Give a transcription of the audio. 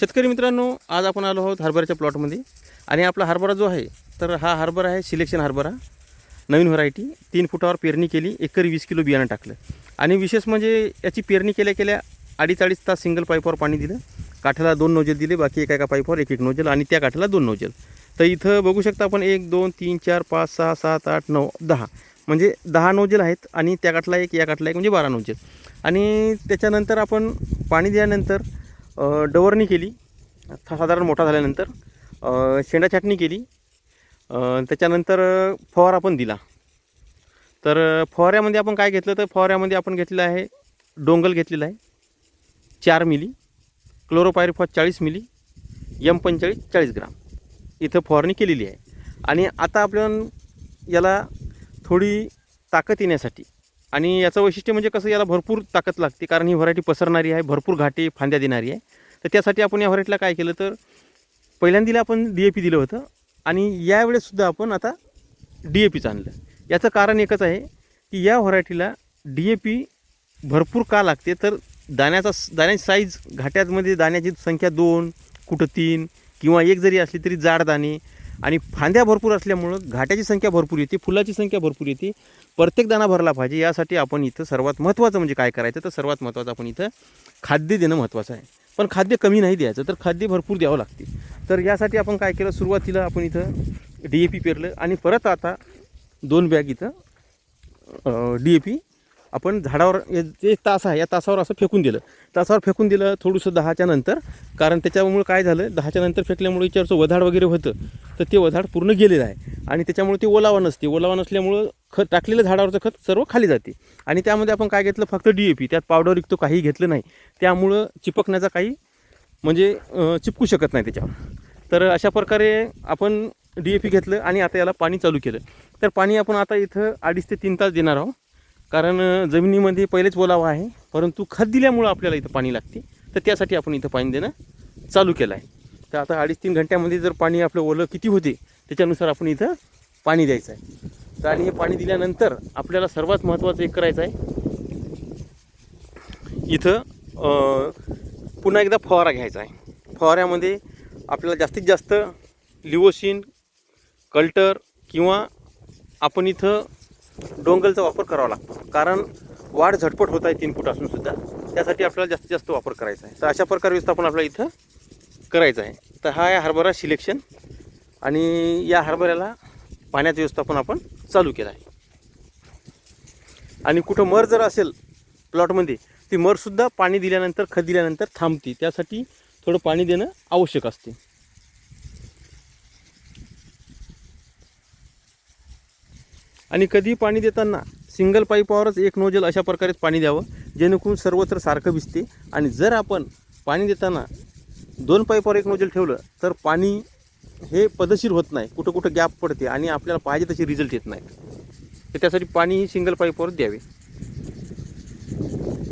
शेतकरी मित्रांनो आज आपण आलो आहोत हरभऱ्याच्या प्लॉटमध्ये आणि आपला हरभरा जो आहे तर हा हरभरा आहे सिलेक्शन हरभरा. नवीन व्हरायटी तीन फुटावर पेरणी केली एकरी वीस किलो बियाणं टाकलं. आणि विशेष म्हणजे याची पेरणी केल्या केल्या अडीच अडीच तास सिंगल पाईपवर पाणी दिलं. काठाला दोन नोजल दिले बाकी एका एका पाईपवर एक एक नोजल आणि त्या काठाला दोन नोजल तर इथं बघू शकता आपण एक दोन तीन चार पाच सहा सात आठ नऊ दहा. म्हणजे दहा नोजल आहेत आणि त्या काठला एक या काठला एक म्हणजे बारा नोजल आणि त्याच्यानंतर आपण पाणी दिल्यानंतर डवरणी केली. साधारण मोठा झाल्यानंतर शेंडा छाटणी केली. त्याच्यानंतर फवारा पण दिला. तर फवाऱ्यामध्ये आपण काय घेतलं तर फवाऱ्यामध्ये आपण घेतलेलं आहे डोंगल घेतलेला आहे. चार मिली. क्लोरोपायरिफॉस चाळीस मिली. यम पंचेचाळीस चाळीस ग्राम. इथं फवारणी केलेली आहे. आणि आता आपण याला थोडी ताकद येण्यासाठी आणि याचं वैशिष्ट्य म्हणजे कसं याला भरपूर ताकद लागते कारण ही व्हरायटी पसरणारी आहे भरपूर घाटे फांद्या देणारी आहे. तर त्यासाठी आपण या व्हरायटीला काय केलं तर पहिल्यांदा आपण डी ए पी दिलं होतं आणि यावेळेससुद्धा आपण आता डी ए पीचं आणलं. याचं कारण एकच आहे की या व्हरायटीला डी ए पी भरपूर का लागते? तर दाण्याचा दाण्याची साईज घाट्यामध्ये दाण्याची संख्या दोन कुठं तीन किंवा एक जरी असली तरी जाड दाणे आणि फांद्या भरपूर असल्यामुळं घाट्याची संख्या भरपूर येते फुलाची संख्या भरपूर येते. प्रत्येक दाणा भरला पाहिजे यासाठी आपण इथं सर्वात महत्त्वाचं म्हणजे काय करायचं तर सर्वात महत्त्वाचं आपण इथं खाद्य देणं महत्त्वाचं आहे. पण खाद्य कमी नाही द्यायचं तर खाद्य भरपूर द्यावं लागते. तर यासाठी आपण काय केलं सुरुवातीला आपण इथं डी ए पी पेरलं आणि परत आता दोन बॅग इथं डी ए पी आपण झाडावर जे तास आहे या तासावर असं फेकून दिलं. तासावर फेकून दिलं थोडंसं दहाच्या नंतर. कारण त्याच्यामुळे काय झालं दहाच्या नंतर फेकल्यामुळे याच्यावरचं वधाड वगैरे होतं. तर ते वधाड पूर्ण गेलेलं आहे. आणि त्याच्यामुळे ते ओलावा नसते. ओलावा नसल्यामुळं खत टाकलेलं झाडावरचं खत सर्व खाली जाते. आणि त्यामध्ये आपण काय घेतलं फक्त डी ए पी त्यात पावडर इकतो काही घेतलं नाही. त्यामुळं चिपकण्याचा काही म्हणजे चिपकू शकत नाही त्याच्यावर. तर अशा प्रकारे आपण डी ए पी घेतलं आणि आता याला पाणी चालू केलं. तर पाणी आपण आता इथं अडीच ते तीन तास देणार आहोत. कारण जमिनीमध्ये पहिलेच ओलावा आहे परंतु खत दिल्यामुळं आपल्याला इथं पाणी लागते. तर त्यासाठी आपण इथं पाणी देणं चालू केलं आहे तर आता अडीच तीन घंट्यामध्ये जर पाणी आपलं ओलं किती होते त्याच्यानुसार आपण इथं पाणी द्यायचं आहे तर आणि हे पाणी दिल्यानंतर आपल्याला सर्वात महत्त्वाचं एक करायचं आहे इथं पुन्हा एकदा फवारा घ्यायचा आहे. फवाऱ्यामध्ये आपल्याला जास्तीत जास्त लिवोशिन कल्टर किंवा आपण इथं डोंगलचा वापर करावा लागतो. कारण वाढ झटपट होत आहे तीन फूट असून सुद्धा. त्यासाठी आपल्याला जास्तीत जास्त वापर करायचा आहे. तर अशा प्रकारे व्यवस्थापन आपल्याला इथं करायचं आहे. तर हा आहे हरभरा सिलेक्शन आणि या हरभऱ्याला पाण्याचं व्यवस्थापन आपण चालू केलं आहे. आणि कुठं मर जर असेल प्लॉटमध्ये ती मरसुद्धा पाणी दिल्यानंतर खत दिल्यानंतर थांबते. त्यासाठी थोडं पाणी देणं आवश्यक असते. आणि कधी पाणी देताना सिंगल पाईपावरच एक नोजल अशा प्रकारेच पाणी द्यावं जेणेकरून सर्वत्र सारखं भिजते. आणि जर आपण पाणी देताना दोन पाईपावर एक नोजल ठेवलं तर पाणी हे पदशीर होत नाही. कुठं कुठं गॅप पडते आणि आपल्याला पाहिजे तशी रिझल्ट येत नाही. तर त्यासाठी पाणी ही सिंगल पाईपवर द्यावे.